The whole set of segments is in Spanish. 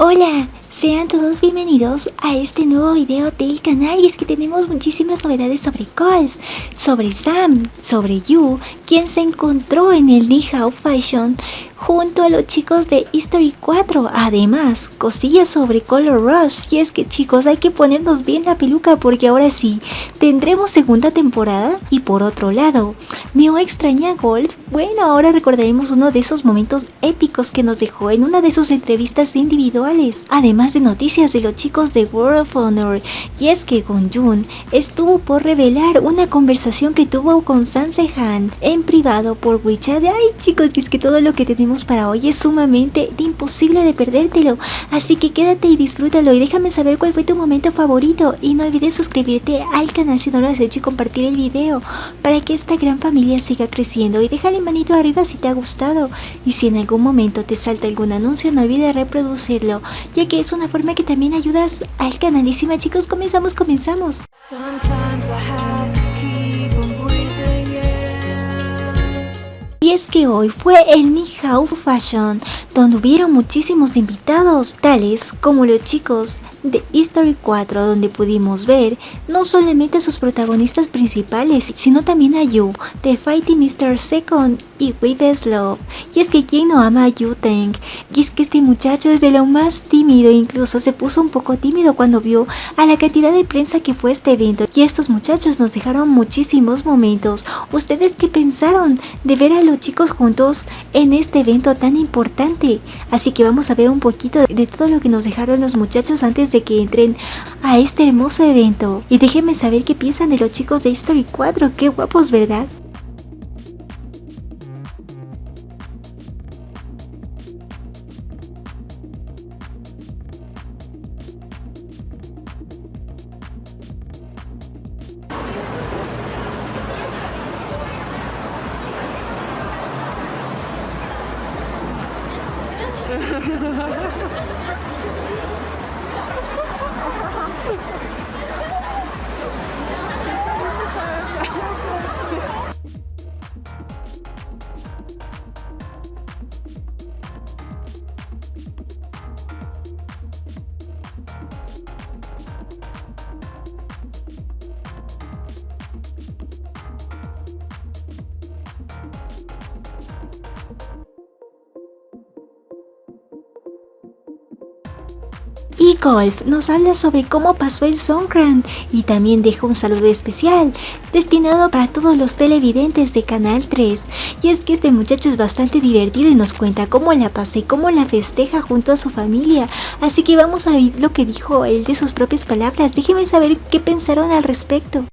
Hola, sean todos bienvenidos a este nuevo video del canal. Y es que tenemos muchísimas novedades sobre golf, sobre Sam, sobre Yu, quien se encontró en el Nihao Fashion junto a los chicos de History 4. Además, cosillas sobre Color Rush. Y es que chicos, hay que ponernos bien la peluca porque ahora sí, tendremos segunda temporada. Y por otro lado, ¿me extraña Golf? Bueno, ahora recordaremos uno de esos momentos épicos que nos dejó en una de sus entrevistas individuales. Además de noticias de los chicos de World of Honor. Y es que Jun estuvo por revelar una conversación que tuvo con Sanse Han en privado por WeChat. Ay chicos, es que todo lo que tenemos para hoy es sumamente imposible de perdértelo, así que quédate y disfrútalo y déjame saber cuál fue tu momento favorito. Y no olvides suscribirte al canal si no lo has hecho y compartir el video para que esta gran familia siga creciendo. Y déjale manito arriba si te ha gustado. Y si en algún momento te salta algún anuncio no olvides reproducirlo ya que es una forma que también ayudas al canal. Y chicos comenzamos comenzamos Y es que hoy fue el Nihao Fashion, donde hubieron muchísimos invitados, tales como los chicos de History 4, donde pudimos ver no solamente a sus protagonistas principales, sino también a Yu, de Fighting Mr. Second y With Love. Y es que quien no ama a Yu Teng, y es que este muchacho es de lo más tímido, incluso se puso un poco tímido cuando vio a la cantidad de prensa que fue este evento. Y estos muchachos nos dejaron muchísimos momentos. ¿Ustedes qué pensaron de ver a los chicos juntos en este evento tan importante. Así que vamos a ver un poquito de todo lo que nos dejaron los muchachos antes de que entren a este hermoso evento. Y déjenme saber qué piensan de los chicos de History 4. Qué guapos, ¿verdad? Ha ha ha ha! Golf nos habla sobre cómo pasó el Songkran y también deja un saludo especial destinado para todos los televidentes de Canal 3. Y es que este muchacho es bastante divertido y nos cuenta cómo la pasa y cómo la festeja junto a su familia. Así que vamos a oír lo que dijo él de sus propias palabras. Déjenme saber qué pensaron al respecto.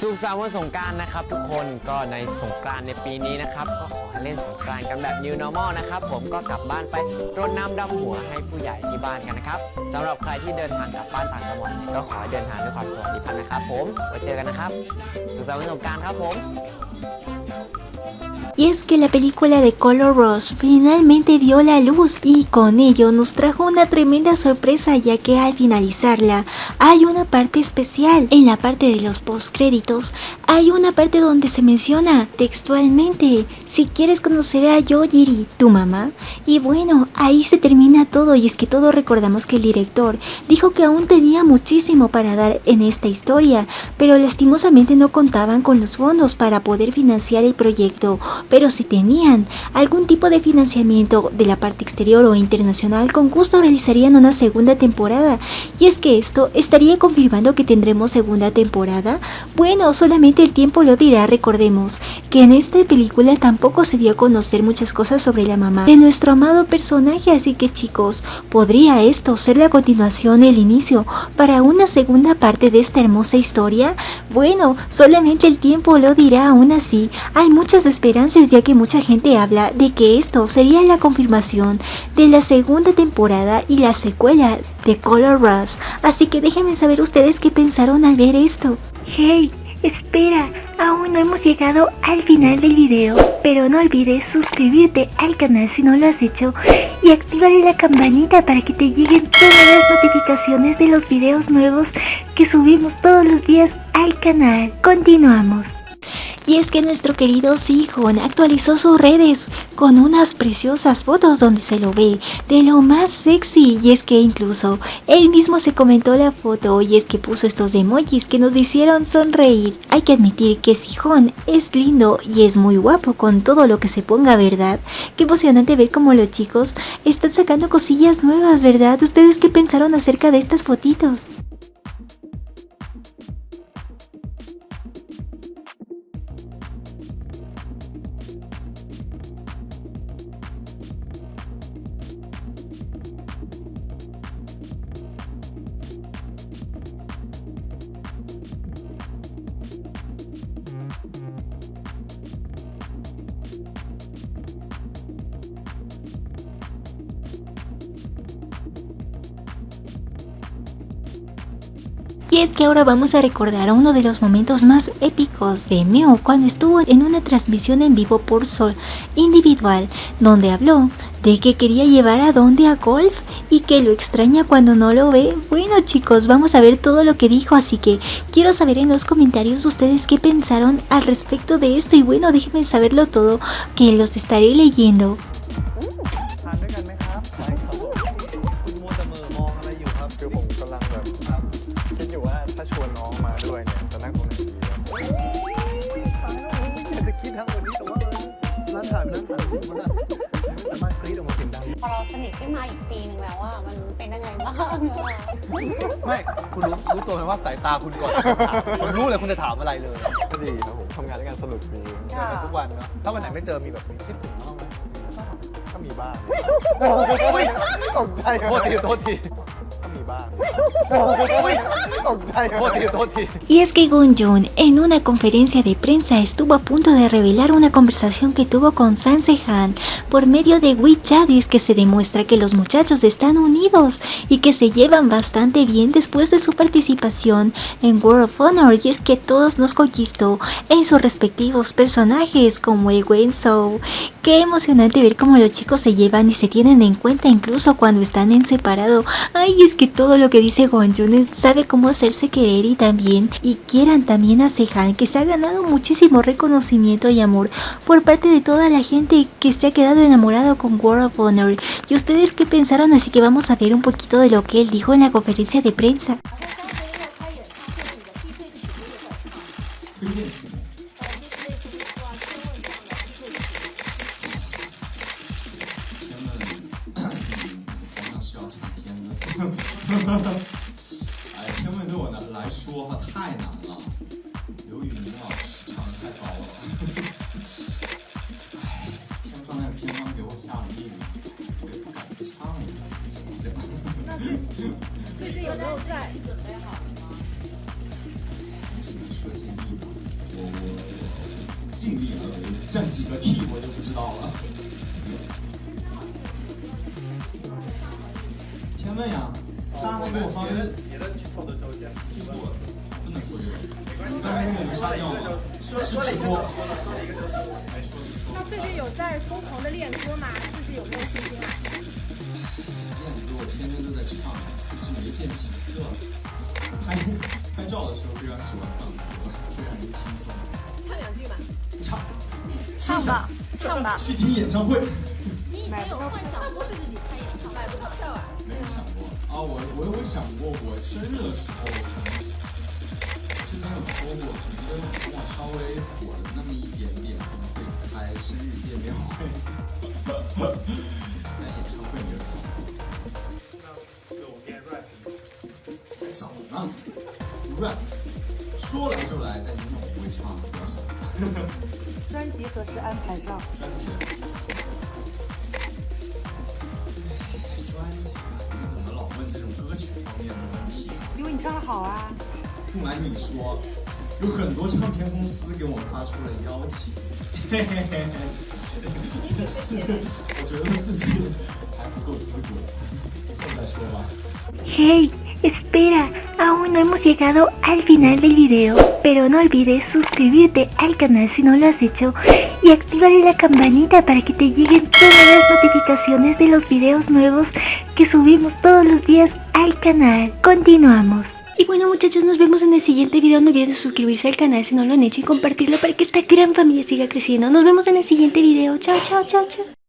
สุขสันต์วันสงการนะครับ ทุกคนก็ในสงกรานในปีนี้นะครับก็ขอเล่นสงกรานกันแบบ New Normal นะครับผมก็กลับบ้านไปรดน้ำดำหัวให้ผู้ใหญ่ที่บ้านกันนะครับสำหรับใครที่เดินทางกลับบ้านต่างจังหวัดก็ขอให้เดินทางด้วยความสวัสดิภาพนะครับ ผมไว้เจอกันนะครับสุขสันต์วันสงการครับผม Y es que la película de Color Rush finalmente vio la luz y con ello nos trajo una tremenda sorpresa ya que al finalizarla hay una parte especial. En la parte de los postcréditos hay una parte donde se menciona textualmente si quieres conocer a Yojiri, tu mamá. Y bueno, ahí se termina todo y es que todos recordamos que el director dijo que aún tenía muchísimo para dar en esta historia, pero lastimosamente no contaban con los fondos para poder financiar el proyecto pero si tenían algún tipo de financiamiento de la parte exterior o internacional, con gusto realizarían una segunda temporada. Y es que esto estaría confirmando que tendremos segunda temporada. Bueno, solamente el tiempo lo dirá, recordemos que en esta película tampoco se dio a conocer muchas cosas sobre la mamá de nuestro amado personaje, así que chicos, ¿podría esto ser la continuación, el inicio para una segunda parte de esta hermosa historia? Bueno, solamente el tiempo lo dirá aún así. Hay muchas esperanzas ya que mucha gente habla de que esto sería la confirmación de la segunda temporada y la secuela de Color Rush, así que déjenme saber ustedes qué pensaron al ver esto. Hey, espera, Aún no hemos llegado al final del video, pero no olvides suscribirte al canal si no lo has hecho y activar la campanita para que te lleguen todas las notificaciones de los videos nuevos que subimos todos los días al canal. Continuamos. Y es que nuestro querido Sihon actualizó sus redes con unas preciosas fotos donde se lo ve de lo más sexy. Y es que incluso él mismo se comentó la foto y es que puso estos emojis que nos hicieron sonreír. Hay que admitir que Sihon es lindo y es muy guapo con todo lo que se ponga, ¿verdad? Qué emocionante ver cómo los chicos están sacando cosillas nuevas, ¿verdad? ¿Ustedes qué pensaron acerca de estas fotitos? Es que ahora vamos a recordar uno de los momentos más épicos de Mew cuando estuvo en una transmisión en vivo por Sol individual, donde habló de que quería llevar a Donde a golf y que lo extraña cuando no lo ve. Bueno chicos, vamos a ver todo lo que dijo, así que quiero saber en los comentarios ustedes qué pensaron al respecto de esto y bueno, déjenme saberlo todo, que los estaré leyendo. ไม่ คุณรู้รู้ตัวไหมว่าสายตาคุณก่อนผมรู้เลยคุณจะถามอะไรเลย ก็ดีครับผมทำงานด้วยกันสนุกดีเจอกันทุกวันเนาะ ถ้าวันไหนไม่เจอมีแบบมีคิดถึงบ้างไหมก็มีบ้างอุ๊ยตกใจโทษทีโทษทีก็มีบ้าง Y es que Gun Jun en una conferencia de prensa estuvo a punto de revelar una conversación que tuvo con San Sehan por medio de WeChat y es que se demuestra que los muchachos están unidos y que se llevan bastante bien después de su participación en World of Honor y es que todos nos conquistó en sus respectivos personajes como el Wen Sou. Qué emocionante ver cómo los chicos se llevan y se tienen en cuenta incluso cuando están en separado. Ay, es que todo lo que dice Gonjun sabe cómo hacerse querer y también y quieran también a Sehan que se ha ganado muchísimo reconocimiento y amor por parte de toda la gente que se ha quedado enamorado con World of Honor. ¿Y ustedes qué pensaron? Así que vamos a ver un poquito de lo que él dijo en la conferencia de prensa. 来说哈太难了，刘宇宁老师唱的太高了。哎，天放那个偏方给我下了命，我也不敢不唱了，只能这样。最近有没有在准备好了吗？只能说尽力吧，我我我尽力而为，占几个 key 我就不知道了。天问呀，大家还给我发微别的剧透的周先剧透了，不能说这个。刚才那个没删掉吗？是直播。哎，说一说。那最近有在疯狂的练歌吗？自己有没有信心啊？练歌我天天都在唱，就是没见起色。拍拍照的时候非常喜欢唱歌，非常轻松。唱两句吧。唱，唱吧，唱吧。去听演唱会。你以前有幻想过自己啊，我我有想过，我生日的时候可能之前有说过，可能跟我稍微火了那么一点点，可能会开生日见面会。但演唱会没有想过。太早呢，rap 说来就来，但你我不会唱，不要想。专辑何时安排上？专辑。曲方面的问题？因为你唱的好啊。不瞒你说，有很多唱片公司给我发出了邀请，嘿嘿嘿嘿，是，我觉得自己还不够资格，以后再说吧。Hey, Espera, aún no hemos llegado al final del video, pero no olvides suscribirte al canal si no lo has hecho y activaré la campanita para que te lleguen todas las notificaciones de los videos nuevos que subimos todos los días al canal. Continuamos. Y bueno muchachos, nos vemos en el siguiente video. No olviden suscribirse al canal si no lo han hecho y compartirlo para que esta gran familia siga creciendo. Nos vemos en el siguiente video. Chao, chao, chao, chao.